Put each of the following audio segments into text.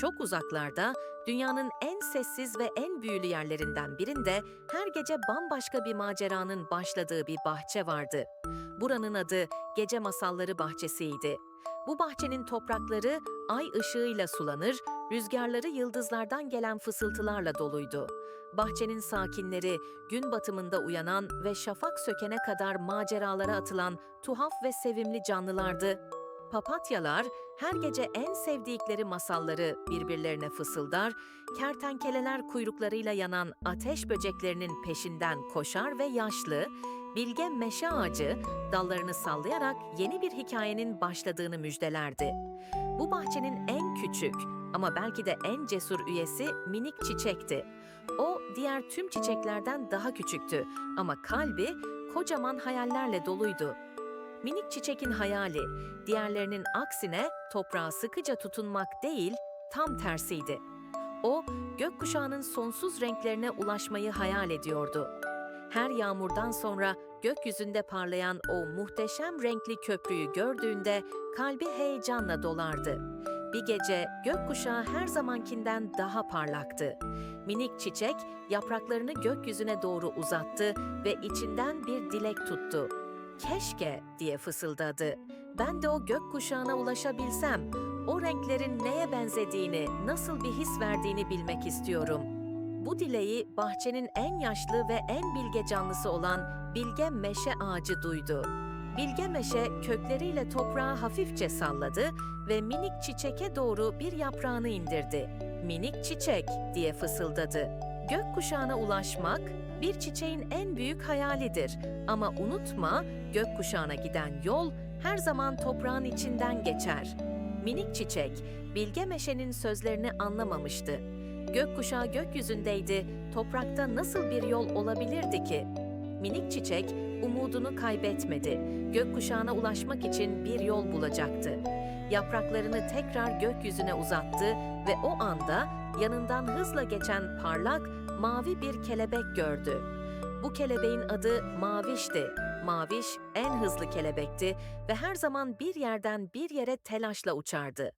Çok uzaklarda, dünyanın en sessiz ve en büyülü yerlerinden birinde her gece bambaşka bir maceranın başladığı bir bahçe vardı. Buranın adı Gece Masalları Bahçesi'ydi. Bu bahçenin toprakları ay ışığıyla sulanır, rüzgarları yıldızlardan gelen fısıltılarla doluydu. Bahçenin sakinleri gün batımında uyanan ve şafak sökene kadar maceralara atılan tuhaf ve sevimli canlılardı. Papatyalar her gece en sevdikleri masalları birbirlerine fısıldar, kertenkeleler kuyruklarıyla yanan ateş böceklerinin peşinden koşar ve yaşlı, bilge meşe ağacı dallarını sallayarak yeni bir hikayenin başladığını müjdelerdi. Bu bahçenin en küçük ama belki de en cesur üyesi minik çiçekti. O diğer tüm çiçeklerden daha küçüktü ama kalbi kocaman hayallerle doluydu. Minik çiçekin hayali, diğerlerinin aksine toprağa sıkıca tutunmak değil, tam tersiydi. O, gökkuşağının sonsuz renklerine ulaşmayı hayal ediyordu. Her yağmurdan sonra gökyüzünde parlayan o muhteşem renkli köprüyü gördüğünde kalbi heyecanla dolardı. Bir gece gökkuşağı her zamankinden daha parlaktı. Minik çiçek yapraklarını gökyüzüne doğru uzattı ve içinden bir dilek tuttu. Keşke diye fısıldadı. Ben de o gökkuşağına ulaşabilsem, o renklerin neye benzediğini, nasıl bir his verdiğini bilmek istiyorum. Bu dileği bahçenin en yaşlı ve en bilge canlısı olan Bilge Meşe ağacı duydu. Bilge Meşe kökleriyle toprağı hafifçe salladı ve minik çiçeke doğru bir yaprağını indirdi. Minik çiçek diye fısıldadı. Gökkuşağına ulaşmak bir çiçeğin en büyük hayalidir ama unutma gökkuşağına giden yol her zaman toprağın içinden geçer. Minik çiçek Bilge Meşe'nin sözlerini anlamamıştı. Gökkuşağı gökyüzündeydi, toprakta nasıl bir yol olabilirdi ki? Minik çiçek umudunu kaybetmedi. Gökkuşağına ulaşmak için bir yol bulacaktı. Yapraklarını tekrar gökyüzüne uzattı ve o anda yanından hızla geçen parlak, mavi bir kelebek gördü. Bu kelebeğin adı Maviş'ti. Maviş en hızlı kelebekti ve her zaman bir yerden bir yere telaşla uçardı.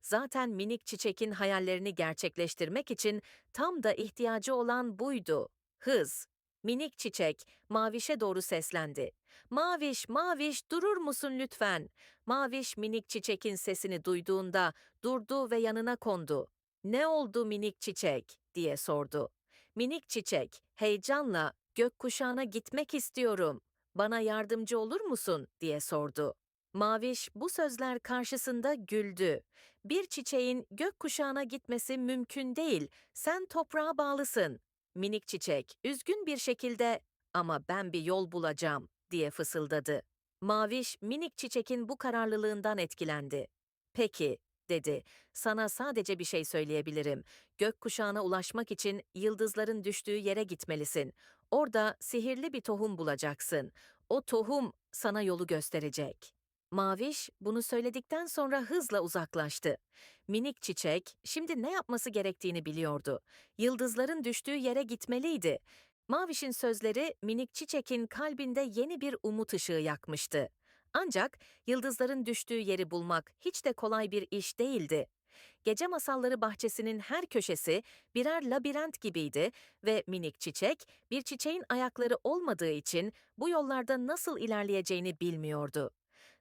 Zaten minik çiçekin hayallerini gerçekleştirmek için tam da ihtiyacı olan buydu. Hız. Minik çiçek Maviş'e doğru seslendi. Maviş, Maviş durur musun lütfen? Maviş minik çiçekin sesini duyduğunda durdu ve yanına kondu. Ne oldu minik çiçek diye sordu. Minik çiçek heyecanla gökkuşağına gitmek istiyorum. Bana yardımcı olur musun diye sordu. Maviş bu sözler karşısında güldü. Bir çiçeğin gökkuşağına gitmesi mümkün değil. Sen toprağa bağlısın. Minik çiçek üzgün bir şekilde ama ben bir yol bulacağım diye fısıldadı. Maviş minik çiçekin bu kararlılığından etkilendi. Peki dedi. Sana sadece bir şey söyleyebilirim. Gökkuşağına ulaşmak için yıldızların düştüğü yere gitmelisin. Orada sihirli bir tohum bulacaksın. O tohum sana yolu gösterecek. Maviş bunu söyledikten sonra hızla uzaklaştı. Minik çiçek şimdi ne yapması gerektiğini biliyordu. Yıldızların düştüğü yere gitmeliydi. Maviş'in sözleri minik çiçekin kalbinde yeni bir umut ışığı yakmıştı. Ancak yıldızların düştüğü yeri bulmak hiç de kolay bir iş değildi. Gece masalları bahçesinin her köşesi birer labirent gibiydi ve minik çiçek bir çiçeğin ayakları olmadığı için bu yollarda nasıl ilerleyeceğini bilmiyordu.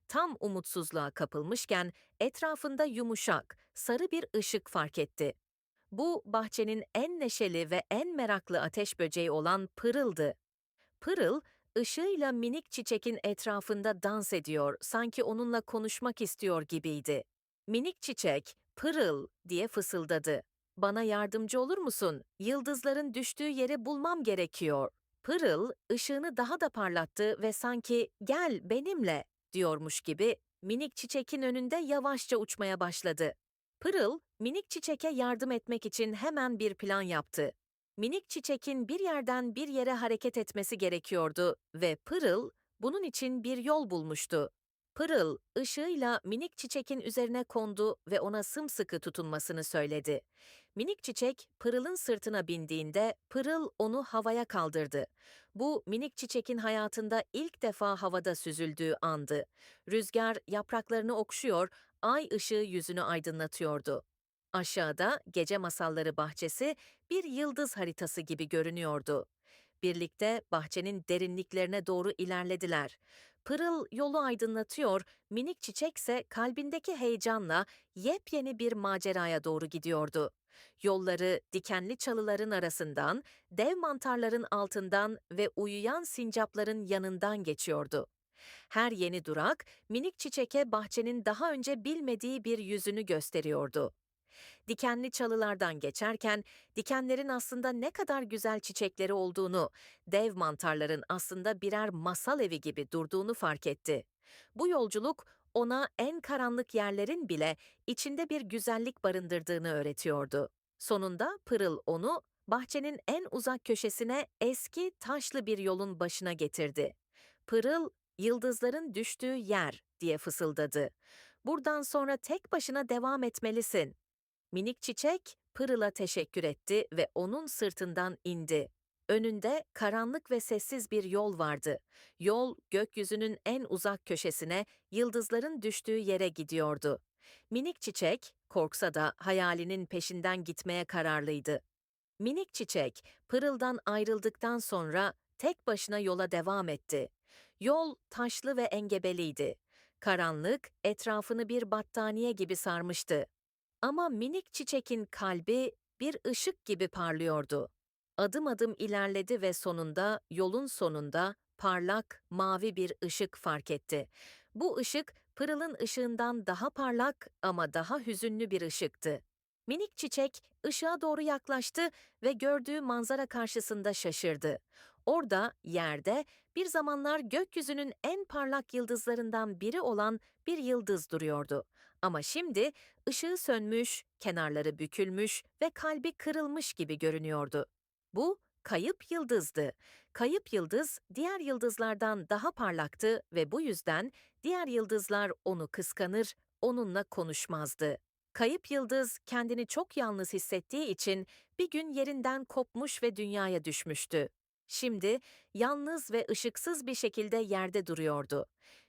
Tam umutsuzluğa kapılmışken etrafında yumuşak, sarı bir ışık fark etti. Bu bahçenin en neşeli ve en meraklı ateş böceği olan Pırıl'dı. Pırıl, ışığıyla minik çiçekin etrafında dans ediyor, sanki onunla konuşmak istiyor gibiydi. Minik çiçek, Pırıl diye fısıldadı. Bana yardımcı olur musun? Yıldızların düştüğü yeri bulmam gerekiyor. Pırıl, ışığını daha da parlattı ve sanki gel benimle diyormuş gibi minik çiçekin önünde yavaşça uçmaya başladı. Pırıl, minik çiçeke yardım etmek için hemen bir plan yaptı. Minik çiçekin bir yerden bir yere hareket etmesi gerekiyordu ve Pırıl bunun için bir yol bulmuştu. Pırıl, ışığıyla minik çiçekin üzerine kondu ve ona sımsıkı tutunmasını söyledi. Minik çiçek Pırıl'ın sırtına bindiğinde Pırıl onu havaya kaldırdı. Bu minik çiçekin hayatında ilk defa havada süzüldüğü andı. Rüzgar yapraklarını okşuyor, ay ışığı yüzünü aydınlatıyordu. Aşağıda gece masalları bahçesi bir yıldız haritası gibi görünüyordu. Birlikte bahçenin derinliklerine doğru ilerlediler. Pırıl yolu aydınlatıyor, minik çiçekse kalbindeki heyecanla yepyeni bir maceraya doğru gidiyordu. Yolları dikenli çalıların arasından, dev mantarların altından ve uyuyan sincapların yanından geçiyordu. Her yeni durak minik çiçeke bahçenin daha önce bilmediği bir yüzünü gösteriyordu. Dikenli çalılardan geçerken dikenlerin aslında ne kadar güzel çiçekleri olduğunu, dev mantarların aslında birer masal evi gibi durduğunu fark etti. Bu yolculuk ona en karanlık yerlerin bile içinde bir güzellik barındırdığını öğretiyordu. Sonunda Pırıl onu bahçenin en uzak köşesine eski taşlı bir yolun başına getirdi. Pırıl, yıldızların düştüğü yer diye fısıldadı. Buradan sonra tek başına devam etmelisin. Minik çiçek Pırıl'a teşekkür etti ve onun sırtından indi. Önünde karanlık ve sessiz bir yol vardı. Yol gökyüzünün en uzak köşesine, yıldızların düştüğü yere gidiyordu. Minik çiçek korksa da hayalinin peşinden gitmeye kararlıydı. Minik çiçek Pırıl'dan ayrıldıktan sonra tek başına yola devam etti. Yol taşlı ve engebeliydi. Karanlık etrafını bir battaniye gibi sarmıştı. Ama minik çiçekin kalbi bir ışık gibi parlıyordu. Adım adım ilerledi ve sonunda yolun sonunda parlak mavi bir ışık fark etti. Bu ışık Pırıl'ın ışığından daha parlak ama daha hüzünlü bir ışıktı. Minik çiçek ışığa doğru yaklaştı ve gördüğü manzara karşısında şaşırdı. Orada, yerde, bir zamanlar gökyüzünün en parlak yıldızlarından biri olan bir yıldız duruyordu. Ama şimdi ışığı sönmüş, kenarları bükülmüş ve kalbi kırılmış gibi görünüyordu. Bu kayıp yıldızdı. Kayıp yıldız diğer yıldızlardan daha parlaktı ve bu yüzden diğer yıldızlar onu kıskanır, onunla konuşmazdı. Kayıp yıldız kendini çok yalnız hissettiği için bir gün yerinden kopmuş ve dünyaya düşmüştü. Şimdi yalnız ve ışıksız bir şekilde yerde duruyordu.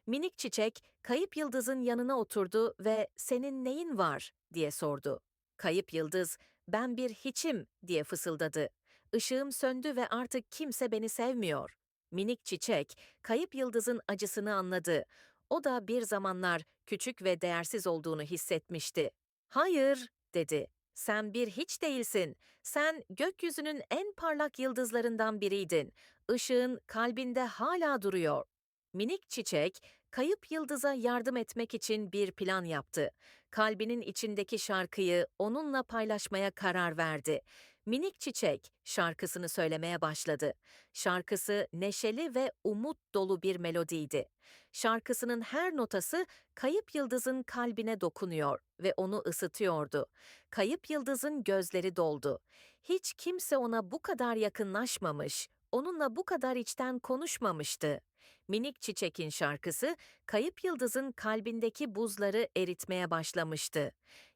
Minik çiçek kayıp yıldızın yanına oturdu ve "Senin neyin var?" diye sordu. Kayıp yıldız "Ben bir hiçim." diye fısıldadı. Işığım söndü ve artık kimse beni sevmiyor. Minik çiçek kayıp yıldızın acısını anladı. O da bir zamanlar küçük ve değersiz olduğunu hissetmişti. "Hayır." dedi. Sen bir hiç değilsin. Sen gökyüzünün en parlak yıldızlarından biriydin. Işığın kalbinde hala duruyor. Minik çiçek, kayıp yıldıza yardım etmek için bir plan yaptı. Kalbinin içindeki şarkıyı onunla paylaşmaya karar verdi. Minik çiçek şarkısını söylemeye başladı. Şarkısı neşeli ve umut dolu bir melodiydi. Şarkısının her notası kayıp yıldızın kalbine dokunuyor ve onu ısıtıyordu. Kayıp yıldızın gözleri doldu. Hiç kimse ona bu kadar yakınlaşmamış, onunla bu kadar içten konuşmamıştı. Minik Çiçek'in şarkısı kayıp yıldızın kalbindeki buzları eritmeye başlamıştı.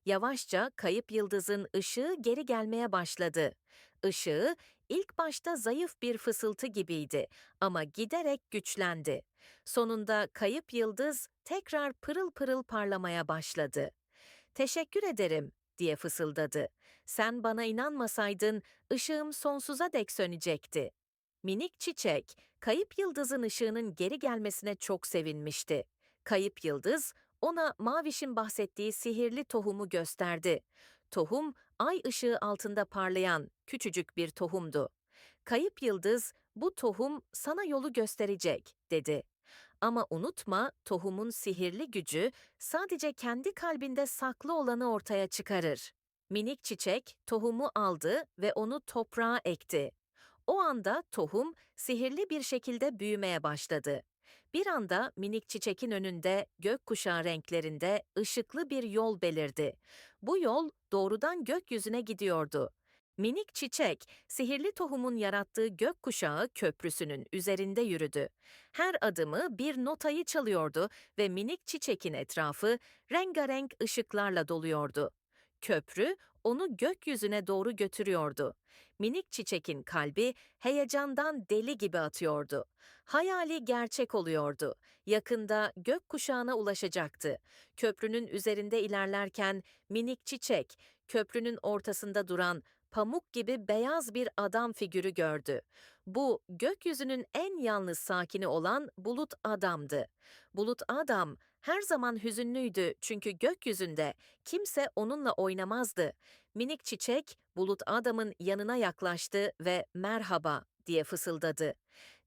Yavaşça kayıp yıldızın ışığı geri gelmeye başladı. Işığı ilk başta zayıf bir fısıltı gibiydi ama giderek güçlendi. Sonunda kayıp yıldız tekrar pırıl pırıl parlamaya başladı. Teşekkür ederim diye fısıldadı. Sen bana inanmasaydın ışığım sonsuza dek sönecekti. Minik çiçek, kayıp yıldızın ışığının geri gelmesine çok sevinmişti. Kayıp yıldız, ona Maviş'in bahsettiği sihirli tohumu gösterdi. Tohum, ay ışığı altında parlayan küçücük bir tohumdu. Kayıp yıldız, bu tohum sana yolu gösterecek, dedi. Ama unutma, tohumun sihirli gücü sadece kendi kalbinde saklı olanı ortaya çıkarır. Minik çiçek tohumu aldı ve onu toprağa ekti. O anda tohum sihirli bir şekilde büyümeye başladı. Bir anda minik çiçekin önünde gökkuşağı renklerinde ışıklı bir yol belirdi. Bu yol doğrudan gökyüzüne gidiyordu. Minik çiçek, sihirli tohumun yarattığı gökkuşağı köprüsünün üzerinde yürüdü. Her adımı bir notayı çalıyordu ve minik çiçekin etrafı rengarenk ışıklarla doluyordu. Köprü onu gökyüzüne doğru götürüyordu. Minik çiçekin kalbi heyecandan deli gibi atıyordu. Hayali gerçek oluyordu. Yakında gökkuşağına ulaşacaktı. Köprünün üzerinde ilerlerken minik çiçek köprünün ortasında duran pamuk gibi beyaz bir adam figürü gördü. Bu gökyüzünün en yalnız sakini olan Bulut Adam'dı. Bulut Adam her zaman hüzünlüydü çünkü gökyüzünde kimse onunla oynamazdı. Minik çiçek Bulut Adam'ın yanına yaklaştı ve merhaba diye fısıldadı.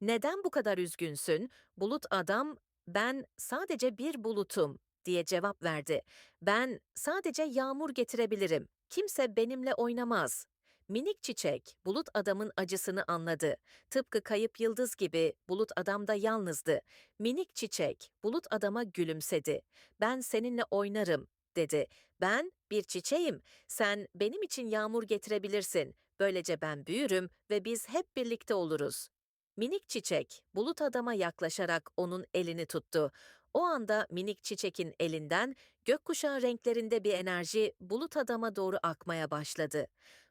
Neden bu kadar üzgünsün? Bulut Adam ben sadece bir bulutum diye cevap verdi. Ben sadece yağmur getirebilirim. Kimse benimle oynamaz. Minik çiçek, bulut adamın acısını anladı. Tıpkı kayıp yıldız gibi bulut adam da yalnızdı. Minik çiçek, bulut adama gülümsedi. Ben seninle oynarım, dedi. Ben bir çiçeğim. Sen benim için yağmur getirebilirsin. Böylece ben büyürüm ve biz hep birlikte oluruz. Minik çiçek, bulut adama yaklaşarak onun elini tuttu. O anda minik çiçekin elinden gökkuşağı renklerinde bir enerji bulut adama doğru akmaya başladı.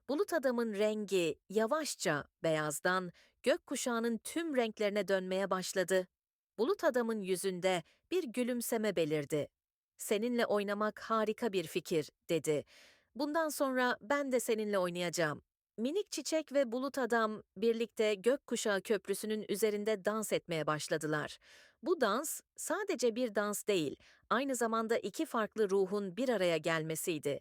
Bulut adamın rengi yavaşça beyazdan gökkuşağının tüm renklerine dönmeye başladı. Bulut adamın yüzünde bir gülümseme belirdi. Seninle oynamak harika bir fikir, dedi. Bundan sonra ben de seninle oynayacağım. Minik çiçek ve bulut adam birlikte gökkuşağı köprüsünün üzerinde dans etmeye başladılar. Bu dans sadece bir dans değil, aynı zamanda iki farklı ruhun bir araya gelmesiydi.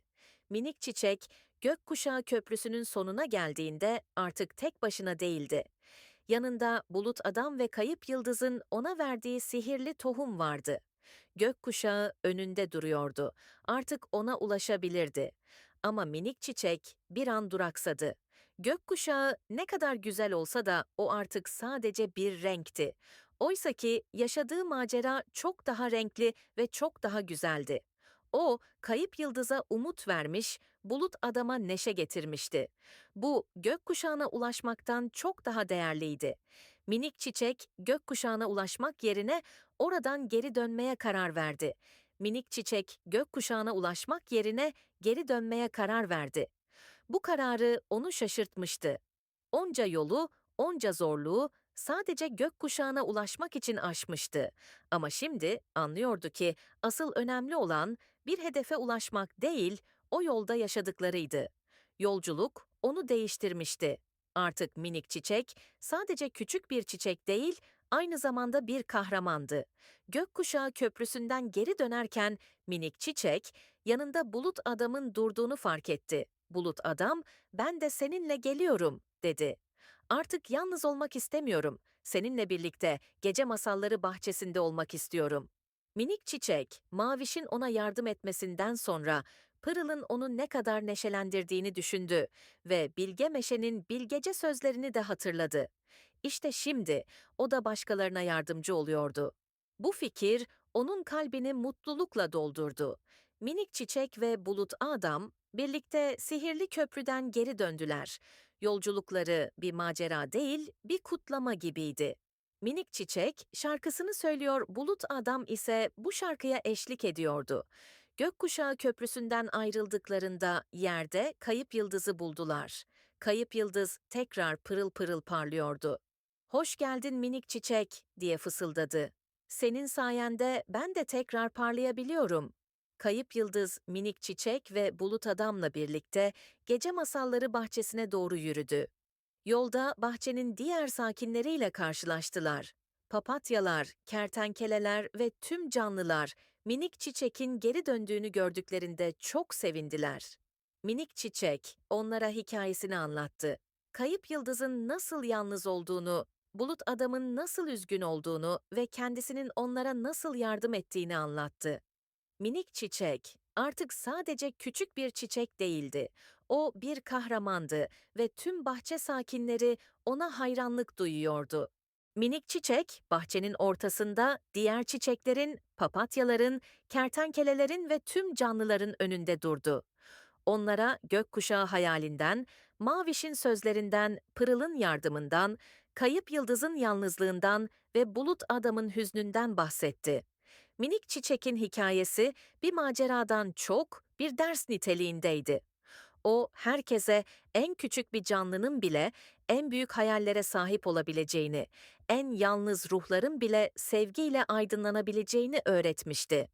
Minik çiçek gökkuşağı köprüsünün sonuna geldiğinde artık tek başına değildi. Yanında bulut adam ve kayıp yıldızın ona verdiği sihirli tohum vardı. Gökkuşağı önünde duruyordu. Artık ona ulaşabilirdi. Ama minik çiçek bir an duraksadı. Gökkuşağı ne kadar güzel olsa da o artık sadece bir renkti. Oysa ki yaşadığı macera çok daha renkli ve çok daha güzeldi. O, kayıp yıldıza umut vermiş, bulut adama neşe getirmişti. Bu, gökkuşağına ulaşmaktan çok daha değerliydi. Minik çiçek, gökkuşağına ulaşmak yerine oradan geri dönmeye karar verdi. Minik çiçek, gökkuşağına ulaşmak yerine geri dönmeye karar verdi. Bu kararı onu şaşırtmıştı. Onca yolu, onca zorluğu sadece gökkuşağına ulaşmak için aşmıştı. Ama şimdi anlıyordu ki asıl önemli olan bir hedefe ulaşmak değil, o yolda yaşadıklarıydı. Yolculuk onu değiştirmişti. Artık minik çiçek sadece küçük bir çiçek değil, aynı zamanda bir kahramandı. Gökkuşağı köprüsünden geri dönerken minik çiçek yanında bulut adamın durduğunu fark etti. Bulut adam, ben de seninle geliyorum, dedi. Artık yalnız olmak istemiyorum. Seninle birlikte gece masalları bahçesinde olmak istiyorum. Minik çiçek, Maviş'in ona yardım etmesinden sonra Pırıl'ın onu ne kadar neşelendirdiğini düşündü ve Bilge Meşe'nin bilgece sözlerini de hatırladı. İşte şimdi o da başkalarına yardımcı oluyordu. Bu fikir onun kalbini mutlulukla doldurdu. Minik çiçek ve bulut adam birlikte sihirli köprüden geri döndüler. Yolculukları bir macera değil, bir kutlama gibiydi. Minik Çiçek şarkısını söylüyor, Bulut Adam ise bu şarkıya eşlik ediyordu. Gökkuşağı Köprüsü'nden ayrıldıklarında yerde kayıp yıldızı buldular. Kayıp yıldız tekrar pırıl pırıl parlıyordu. Hoş geldin minik çiçek diye fısıldadı. Senin sayende ben de tekrar parlayabiliyorum. Kayıp Yıldız, Minik Çiçek ve Bulut Adam'la birlikte gece masalları bahçesine doğru yürüdü. Yolda bahçenin diğer sakinleriyle karşılaştılar. Papatyalar, kertenkeleler ve tüm canlılar minik çiçekin geri döndüğünü gördüklerinde çok sevindiler. Minik çiçek onlara hikayesini anlattı. Kayıp yıldızın nasıl yalnız olduğunu, bulut adamın nasıl üzgün olduğunu ve kendisinin onlara nasıl yardım ettiğini anlattı. Minik çiçek artık sadece küçük bir çiçek değildi. O bir kahramandı ve tüm bahçe sakinleri ona hayranlık duyuyordu. Minik çiçek bahçenin ortasında diğer çiçeklerin, papatyaların, kertenkelelerin ve tüm canlıların önünde durdu. Onlara gökkuşağı hayalinden, Maviş'in sözlerinden, Pırıl'ın yardımından, kayıp yıldızın yalnızlığından ve bulut adamın hüznünden bahsetti. Minik çiçekin hikayesi bir maceradan çok bir ders niteliğindeydi. O herkese en küçük bir canlının bile en büyük hayallere sahip olabileceğini, en yalnız ruhların bile sevgiyle aydınlanabileceğini öğretmişti.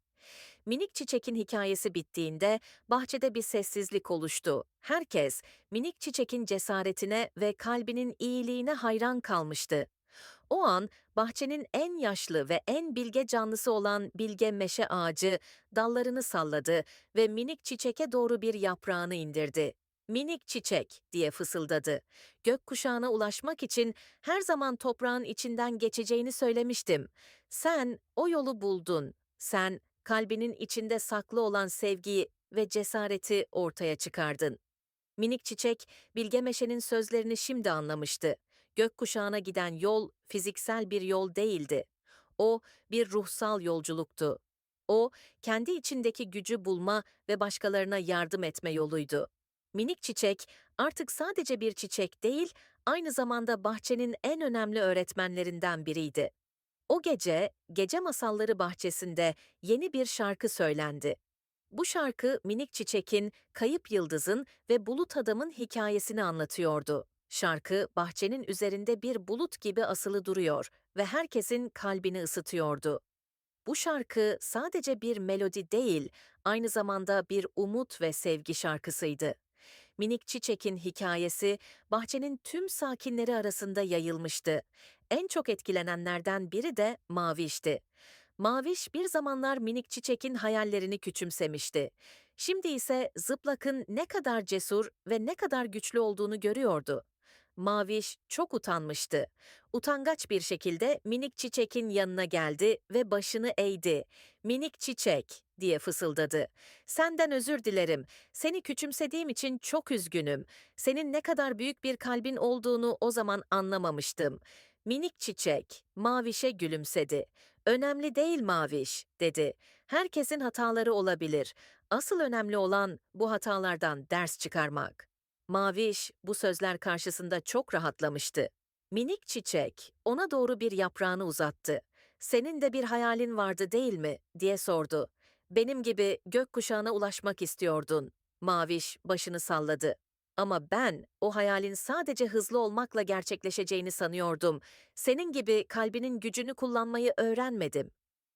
Minik çiçekin hikayesi bittiğinde bahçede bir sessizlik oluştu. Herkes minik çiçekin cesaretine ve kalbinin iyiliğine hayran kalmıştı. O an bahçenin en yaşlı ve en bilge canlısı olan bilge meşe ağacı dallarını salladı ve minik çiçeke doğru bir yaprağını indirdi. Minik çiçek diye fısıldadı. Gökkuşağına ulaşmak için her zaman toprağın içinden geçeceğini söylemiştim. Sen o yolu buldun. Sen kalbinin içinde saklı olan sevgiyi ve cesareti ortaya çıkardın. Minik çiçek, Bilge Meşe'nin sözlerini şimdi anlamıştı. Gökkuşağına giden yol fiziksel bir yol değildi. O bir ruhsal yolculuktu. O, kendi içindeki gücü bulma ve başkalarına yardım etme yoluydu. Minik çiçek artık sadece bir çiçek değil, aynı zamanda bahçenin en önemli öğretmenlerinden biriydi. O gece, gece masalları bahçesinde yeni bir şarkı söylendi. Bu şarkı Minik Çiçek'in, Kayıp Yıldız'ın ve Bulut Adam'ın hikayesini anlatıyordu. Şarkı bahçenin üzerinde bir bulut gibi asılı duruyor ve herkesin kalbini ısıtıyordu. Bu şarkı sadece bir melodi değil, aynı zamanda bir umut ve sevgi şarkısıydı. Minik Çiçek'in hikayesi bahçenin tüm sakinleri arasında yayılmıştı. En çok etkilenenlerden biri de Maviş'ti. Maviş bir zamanlar minik çiçekin hayallerini küçümsemişti. Şimdi ise Zıplak'ın ne kadar cesur ve ne kadar güçlü olduğunu görüyordu. Maviş çok utanmıştı. Utangaç bir şekilde minik çiçekin yanına geldi ve başını eğdi. Minik çiçek diye fısıldadı. Senden özür dilerim. Seni küçümsediğim için çok üzgünüm. Senin ne kadar büyük bir kalbin olduğunu o zaman anlamamıştım. Minik çiçek Maviş'e gülümsedi. Önemli değil Maviş, dedi. Herkesin hataları olabilir. Asıl önemli olan bu hatalardan ders çıkarmak. Maviş bu sözler karşısında çok rahatlamıştı. Minik çiçek ona doğru bir yaprağını uzattı. Senin de bir hayalin vardı değil mi? diye sordu. Benim gibi gökkuşağına ulaşmak istiyordun. Maviş başını salladı. Ama ben o hayalin sadece hızlı olmakla gerçekleşeceğini sanıyordum. Senin gibi kalbinin gücünü kullanmayı öğrenmedim.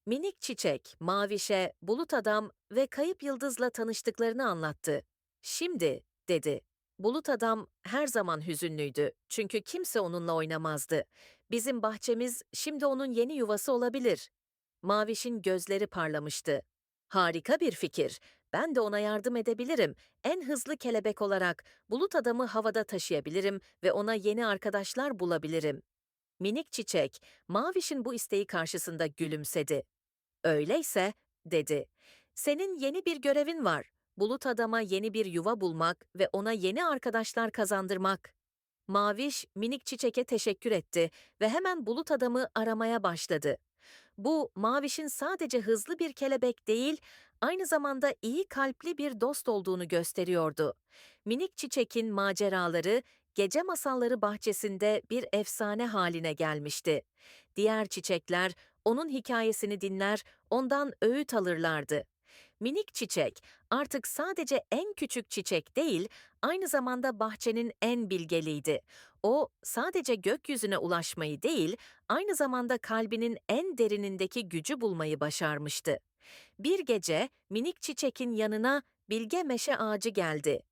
Minik çiçek, Maviş'e, Bulut Adam ve Kayıp Yıldız'la tanıştıklarını anlattı. Şimdi, dedi. Bulut Adam her zaman hüzünlüydü çünkü kimse onunla oynamazdı. Bizim bahçemiz şimdi onun yeni yuvası olabilir. Maviş'in gözleri parlamıştı. Harika bir fikir. Ben de ona yardım edebilirim. En hızlı kelebek olarak bulut adamı havada taşıyabilirim ve ona yeni arkadaşlar bulabilirim. Minik çiçek, Maviş'in bu isteği karşısında gülümsedi. Öyleyse, dedi. Senin yeni bir görevin var. Bulut adama yeni bir yuva bulmak ve ona yeni arkadaşlar kazandırmak. Maviş, minik çiçeke teşekkür etti ve hemen bulut adamı aramaya başladı. Bu, Maviş'in sadece hızlı bir kelebek değil, aynı zamanda iyi kalpli bir dost olduğunu gösteriyordu. Minik çiçekin maceraları, gece masalları bahçesinde bir efsane haline gelmişti. Diğer çiçekler onun hikayesini dinler, ondan öğüt alırlardı. Minik çiçek artık sadece en küçük çiçek değil, aynı zamanda bahçenin en bilgeliydi. O sadece gökyüzüne ulaşmayı değil, aynı zamanda kalbinin en derinindeki gücü bulmayı başarmıştı. Bir gece minik çiçekin yanına bilge meşe ağacı geldi.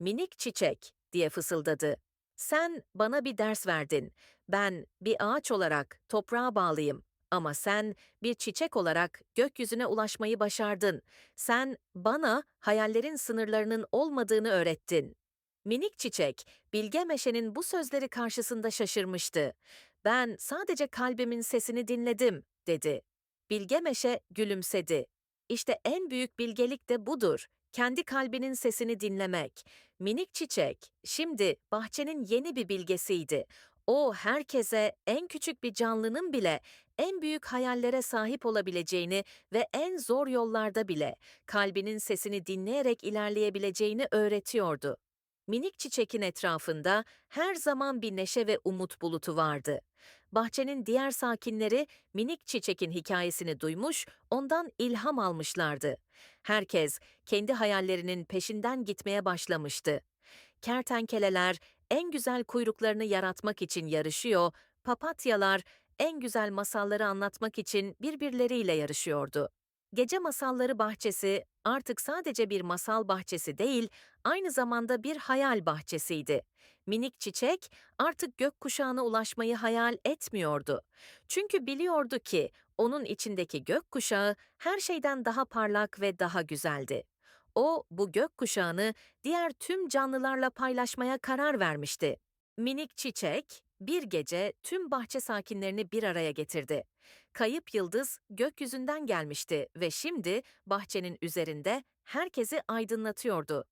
Minik çiçek diye fısıldadı. Sen bana bir ders verdin. Ben bir ağaç olarak toprağa bağlıyım. Ama sen bir çiçek olarak gökyüzüne ulaşmayı başardın. Sen bana hayallerin sınırlarının olmadığını öğrettin. Minik çiçek, Bilge Meşe'nin bu sözleri karşısında şaşırmıştı. Ben sadece kalbimin sesini dinledim, dedi. Bilge Meşe gülümsedi. İşte en büyük bilgelik de budur. Kendi kalbinin sesini dinlemek. Minik çiçek, şimdi bahçenin yeni bir bilgesiydi. O herkese, en küçük bir canlının bile en büyük hayallere sahip olabileceğini ve en zor yollarda bile kalbinin sesini dinleyerek ilerleyebileceğini öğretiyordu. Minik çiçekin etrafında her zaman bir neşe ve umut bulutu vardı. Bahçenin diğer sakinleri minik çiçekin hikayesini duymuş, ondan ilham almışlardı. Herkes kendi hayallerinin peşinden gitmeye başlamıştı. Kertenkeleler en güzel kuyruklarını yaratmak için yarışıyor, papatyalar en güzel masalları anlatmak için birbirleriyle yarışıyordu. Gece Masalları Bahçesi artık sadece bir masal bahçesi değil, aynı zamanda bir hayal bahçesiydi. Minik çiçek artık gökkuşağına ulaşmayı hayal etmiyordu. Çünkü biliyordu ki onun içindeki gökkuşağı her şeyden daha parlak ve daha güzeldi. O bu gökkuşağını diğer tüm canlılarla paylaşmaya karar vermişti. Minik çiçek bir gece tüm bahçe sakinlerini bir araya getirdi. Kayıp yıldız gökyüzünden gelmişti ve şimdi bahçenin üzerinde herkesi aydınlatıyordu.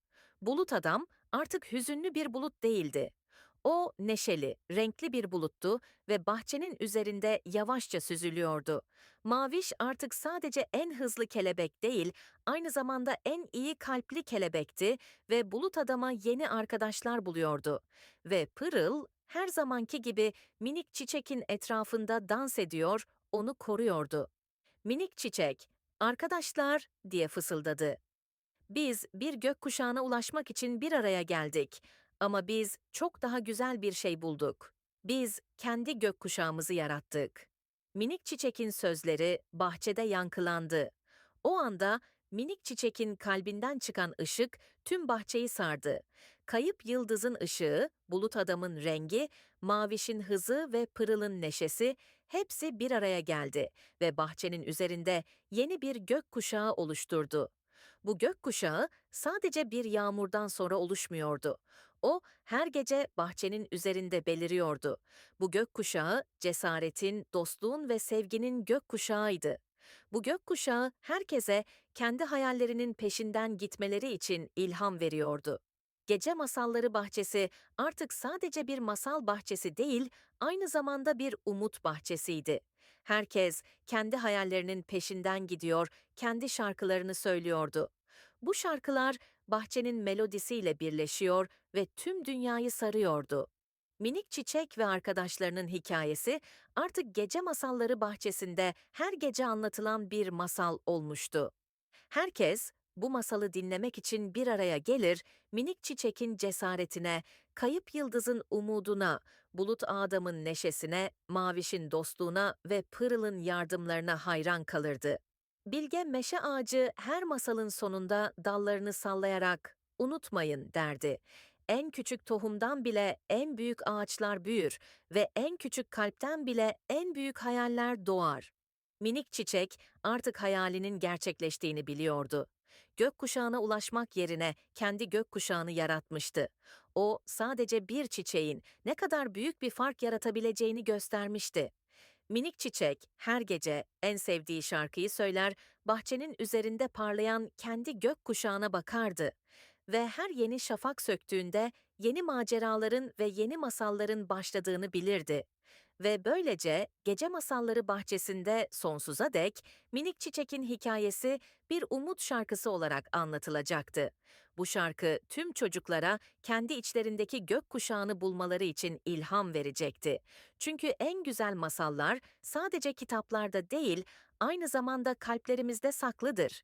Bulut adam artık hüzünlü bir bulut değildi. O neşeli, renkli bir buluttu ve bahçenin üzerinde yavaşça süzülüyordu. Maviş artık sadece en hızlı kelebek değil, aynı zamanda en iyi kalpli kelebekti ve bulut adama yeni arkadaşlar buluyordu. Ve Pırıl her zamanki gibi minik çiçekin etrafında dans ediyor, onu koruyordu. Minik çiçek, arkadaşlar diye fısıldadı. Biz bir gökkuşağına ulaşmak için bir araya geldik. Ama biz çok daha güzel bir şey bulduk. Biz kendi gökkuşağımızı yarattık. Minik çiçekin sözleri bahçede yankılandı. O anda minik çiçekin kalbinden çıkan ışık tüm bahçeyi sardı. Kayıp yıldızın ışığı, bulut adamın rengi, mavişin hızı ve pırılın neşesi hepsi bir araya geldi ve bahçenin üzerinde yeni bir gökkuşağı oluşturdu. Bu gökkuşağı sadece bir yağmurdan sonra oluşmuyordu. O her gece bahçenin üzerinde beliriyordu. Bu gökkuşağı cesaretin, dostluğun ve sevginin gökkuşağıydı. Bu gökkuşağı herkese kendi hayallerinin peşinden gitmeleri için ilham veriyordu. Gece Masalları Bahçesi artık sadece bir masal bahçesi değil, aynı zamanda bir umut bahçesiydi. Herkes kendi hayallerinin peşinden gidiyor, kendi şarkılarını söylüyordu. Bu şarkılar bahçenin melodisiyle birleşiyor ve tüm dünyayı sarıyordu. Minik Çiçek ve arkadaşlarının hikayesi artık gece masalları bahçesinde her gece anlatılan bir masal olmuştu. Herkes bu masalı dinlemek için bir araya gelir, minik çiçekin cesaretine, kayıp yıldızın umuduna, bulut adamın neşesine, mavişin dostluğuna ve pırılın yardımlarına hayran kalırdı. Bilge meşe ağacı her masalın sonunda dallarını sallayarak unutmayın derdi. En küçük tohumdan bile en büyük ağaçlar büyür ve en küçük kalpten bile en büyük hayaller doğar. Minik çiçek artık hayalinin gerçekleştiğini biliyordu. Gökkuşağına ulaşmak yerine kendi gökkuşağını yaratmıştı. O sadece bir çiçeğin ne kadar büyük bir fark yaratabileceğini göstermişti. Minik çiçek her gece en sevdiği şarkıyı söyler, bahçenin üzerinde parlayan kendi gökkuşağına bakardı ve her yeni şafak söktüğünde yeni maceraların ve yeni masalların başladığını bilirdi. Ve böylece Gece Masalları bahçesinde sonsuza dek minik çiçekin hikayesi bir umut şarkısı olarak anlatılacaktı. Bu şarkı tüm çocuklara kendi içlerindeki gökkuşağını bulmaları için ilham verecekti. Çünkü en güzel masallar sadece kitaplarda değil, aynı zamanda kalplerimizde saklıdır.